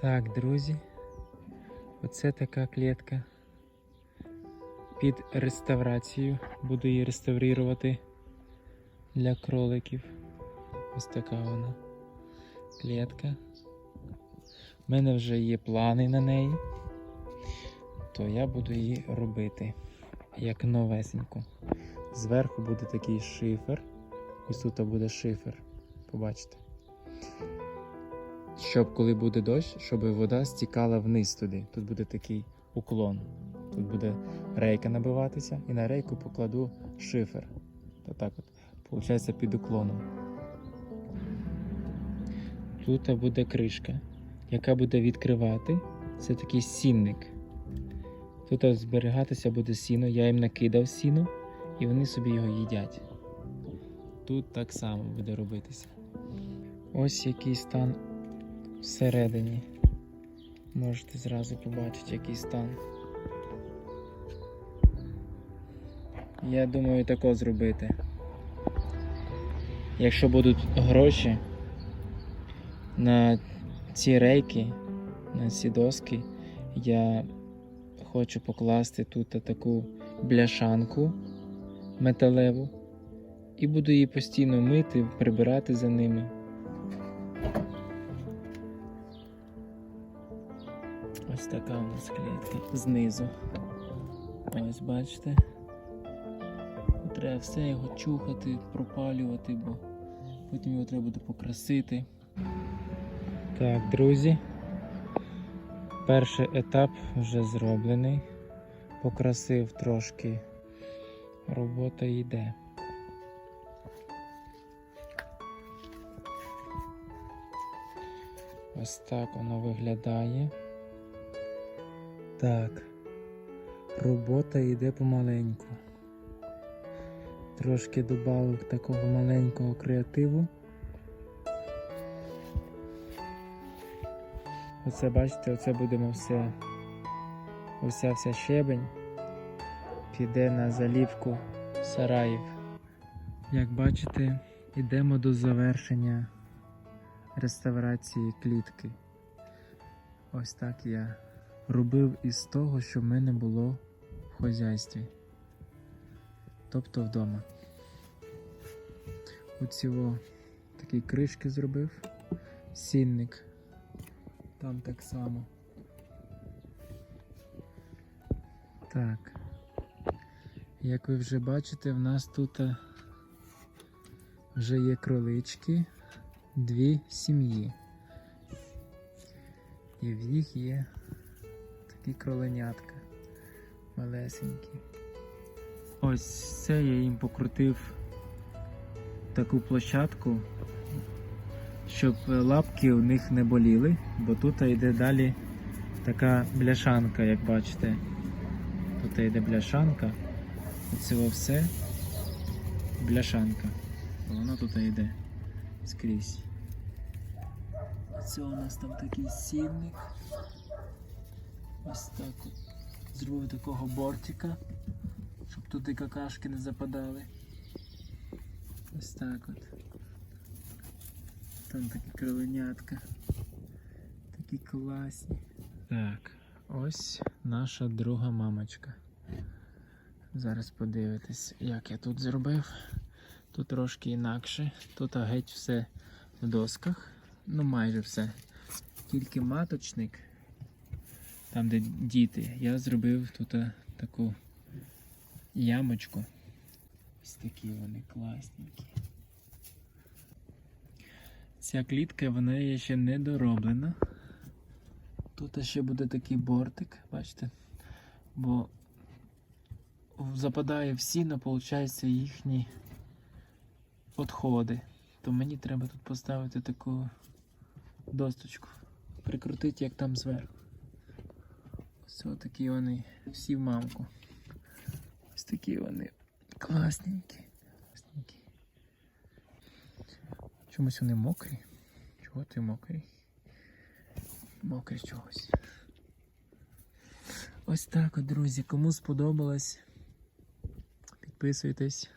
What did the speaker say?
Так, друзі, оце така клітка під реставрацію. Буду її реставрувати для кроликів. Ось така вона клітка. У мене вже є плани на неї, то я буду її робити як новесеньку. Зверху буде такий шифер. Ось тут буде шифер. Побачите. Щоб коли буде дощ, щоб вода стікала вниз туди. Тут буде такий уклон. Тут буде рейка набиватися, і на рейку покладу шифер. То так от, виходить під уклоном. Тут буде кришка, яка буде відкривати. Це такий сінник. Тут зберігатися буде сіно, я їм накидав сіно, і вони собі його їдять. Тут так само буде робитися. Ось який стан всередині. Можете зразу побачити, який стан. Я думаю, тако зробити. Якщо будуть гроші на ці рейки, на ці доски, я хочу покласти тут таку бляшанку металеву і буду її постійно мити, прибирати за ними. Ось така у нас клітка знизу. Ось бачите. Треба все його чухати, пропалювати, бо потім його треба буде покрасити. Так, друзі. Перший етап вже зроблений. Покрасив трошки. Робота йде. Ось так воно виглядає. Так, робота йде помаленьку. Трошки додав такого маленького креативу. Оце бачите, оце будемо все, уся вся щебень піде на залівку сараїв. Як бачите, йдемо до завершення реставрації клітки. Ось так я робив із того, що в мене було в хазяйстві, тобто вдома. Оці такі кришки зробив, сінник, там так само. Так. Як ви вже бачите, в нас тут е, вже є кролички, дві сім'ї. І в їх є такі кроленятка малесенькі. Ось це я їм покрутив таку площадку, щоб лапки у них не боліли, бо тут йде далі така бляшанка, як бачите. Тут йде бляшанка. Оце все бляшанка. Воно тут йде скрізь. Це у нас там такий сінник. Ось так от. Зробив такого бортика, щоб туди какашки не западали. Ось так от. Там такі кроленятка. Такі класні. Так, ось наша друга мамочка. Зараз подивитись, як я тут зробив. Тут трошки інакше. Тут геть все в досках. Ну майже все. Тільки маточник, там де діти, я зробив тут таку ямочку. Ось такі вони класненькі. Ця клітка вона є ще не дороблена. Тут ще буде такий бортик, бачите? Бо западає в сіно, виходить, їхні відходи. То мені треба тут поставити таку досточку. Прикрутити як там зверху. Ось такі вони всі в мамку. Ось такі вони класненькі. класненькі. Чомусь вони мокрі. Чого ти мокрий? Мокрий чогось. Ось так от, друзі. Кому сподобалось, підписуйтесь.